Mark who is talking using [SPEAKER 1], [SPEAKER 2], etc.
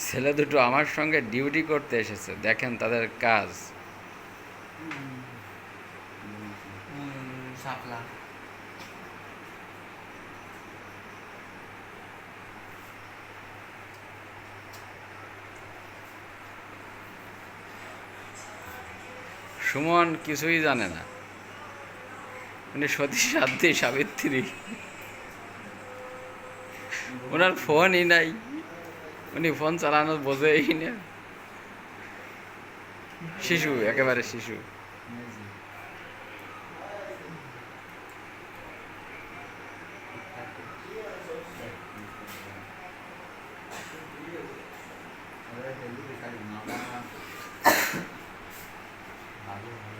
[SPEAKER 1] ছেলে দুটো আমার সঙ্গে ডিউটি করতে এসেছে। দেখেন তাদের কাজ। সুমন কিছুই জানে না। উনি সতী সাধ্যী সাবিত্রী। ওনার ফোনই নাই। উনি ফোন চালানো বোঝেই না শিশু একেবারে শিশু
[SPEAKER 2] Thank you.